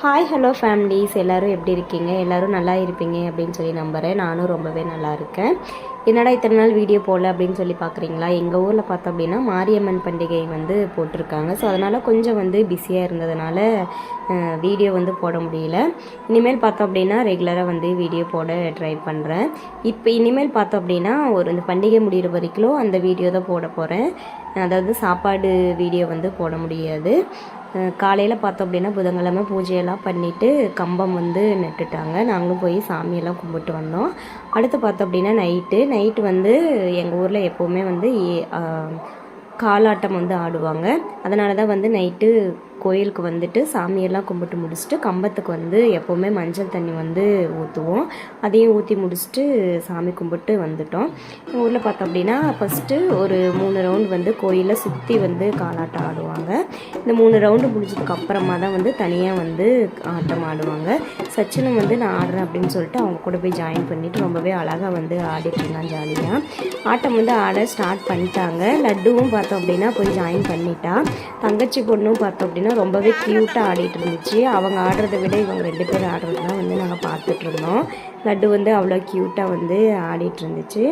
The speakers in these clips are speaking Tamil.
ஹாய் ஹலோ ஃபேமிலிஸ் எல்லோரும் எப்படி இருக்கீங்க? எல்லோரும் நல்லா இருப்பீங்க அப்படின்னு சொல்லி நம்புகிறேன் நானும் ரொம்பவே நல்லா இருக்கேன். என்னடா இத்தனை நாள் வீடியோ போடல அப்படின்னு சொல்லி பார்க்குறீங்களா எங்கள் ஊரில் பார்த்தோம் அப்படின்னா மாரியம்மன் பண்டிகை வந்து போட்டிருக்காங்க. ஸோ அதனால் கொஞ்சம் வந்து பிஸியாக இருந்ததுனால வீடியோ வந்து போட முடியல. இனிமேல் பார்த்தோம் அப்படின்னா ரெகுலராக வந்து வீடியோ போட ட்ரை பண்ணுறேன் இப்போ இனிமேல் பார்த்தோம் அப்படின்னா ஒரு இந்த பண்டிகை முடிகிற வரைக்கும் அந்த வீடியோ தான் போட போகிறேன் அதாவது சாப்பாடு வீடியோ வந்து போட முடியாது. காலையில் பார்த்தோம் அப்படின்னா புதன்கிழமை பூஜையெல்லாம் பண்ணிவிட்டு கம்பம் வந்து நட்டுட்டாங்க. நாங்களும் போய் சாமியெல்லாம் கும்பிட்டு வந்தோம். அடுத்து பார்த்தோம் அப்படின்னா நைட்டு. நைட்டு வந்து எங்கள் ஊரில் எப்போவுமே வந்து காலாட்டம் வந்து ஆடுவாங்க. அதனால தான் வந்து நைட்டு கோயிலுக்கு வந்துட்டு சாமியெல்லாம் கும்பிட்டு முடிச்சுட்டு கம்பத்துக்கு வந்து எப்போவுமே மஞ்சள் தண்ணி வந்து ஊற்றுவோம் அதையும் ஊற்றி முடிச்சுட்டு சாமி கும்பிட்டு வந்துட்டோம். எங்கள் ஊரில் பார்த்தோம் அப்படின்னா ஃபஸ்ட்டு ஒரு மூணு ரவுண்டு வந்து கோயிலை சுற்றி வந்து காலாட்டம் ஆடுவாங்க. இந்த மூணு ரவுண்டு முடிஞ்சதுக்கு அப்புறமா தான் வந்து தனியாக வந்து ஆட்டம் ஆடுவாங்க. சச்சினும் வந்து நான் ஆடுறேன் அப்படின்னு சொல்லிட்டு அவங்க கூட போய் ஜாயின் பண்ணிவிட்டு ரொம்பவே அழகாக வந்து ஆடிட்டு இருந்தான் ஜாலியாக ஆட்டம் வந்து ஆட ஸ்டார்ட் பண்ணிட்டாங்க. லட்டுவும் பார்த்தோம் அப்படின்னா போய் ஜாயின் பண்ணிட்டா. தங்கச்சி பொண்ணும் பார்த்தோம் அப்படின்னா ரொம்பவே க்யூட்டாக ஆடிட்டு இருந்துச்சு அவங்க ஆடுறதை விட இவங்க ரெண்டு பேரும் ஆடுறது தான் வந்து நாங்கள் பார்த்துட்ருந்தோம் லட்டு வந்து அவ்வளோ க்யூட்டாக வந்து ஆடிட்டு இருந்துச்சு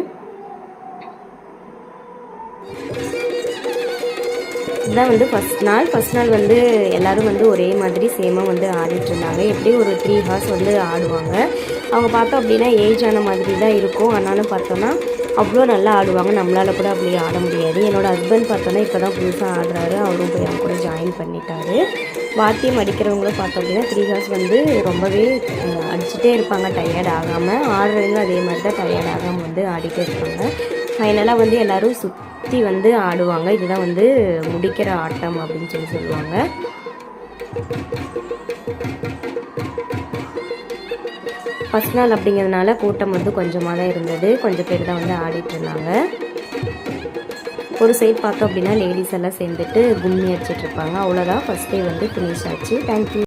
இதுதான் வந்து ஃபஸ்ட் நாள். ஃபஸ்ட் நாள் வந்து எல்லோரும் வந்து ஒரே மாதிரி சேமாக வந்து ஆடிட்டு இருந்தாங்க எப்படியும் ஒரு த்ரீ ஹார்ஸ் வந்து ஆடுவாங்க. அவங்க பார்த்தோம் அப்படின்னா ஏஜ் ஆன மாதிரி தான் இருக்கும். ஆனாலும் பார்த்தோன்னா அவ்வளோ நல்லா ஆடுவாங்க. நம்மளால் கூட அப்படி ஆட முடியாது. என்னோடய ஹஸ்பண்ட் பார்த்தோன்னா இப்போ தான் புதுசாக ஆடுறாரு. அவரும் போய் அவங்க கூட ஜாயின் பண்ணிட்டாரு. வாத்தியம் அடிக்கிறவங்களும் பார்த்தோம் அப்படின்னா த்ரீ ஹார்ஸ் வந்து ரொம்பவே அடிச்சுட்டே இருப்பாங்க. டயர்ட் ஆகாமல் ஆடுறவங்க அதே மாதிரி தான் டயர்ட் ஆகாமல் வந்து ஆடிட்டே இருப்பாங்க. ஃபைனலாக வந்து எல்லோரும் சுற்றி வந்து ஆடுவாங்க. இதுதான் வந்து முடிக்கிற ஆட்டம் அப்படின்னு சொல்லி சொல்லுவாங்க. ஃபஸ்ட் நாள் அப்படிங்கிறதுனால கூட்டம் வந்து கொஞ்சமாக தான் இருந்தது. கொஞ்சம் பேர் தான் வந்து ஆடிட்டு இருந்தாங்க. ஒரு சைட் பார்த்தோம் அப்படின்னா லேடிஸ் எல்லாம் சேர்ந்துட்டு கும்மி அடிச்சிட்ருப்பாங்க அவ்வளோதான் ஃபஸ்ட் டே வந்து ஃபினிஷ் ஆச்சு. தேங்க்யூ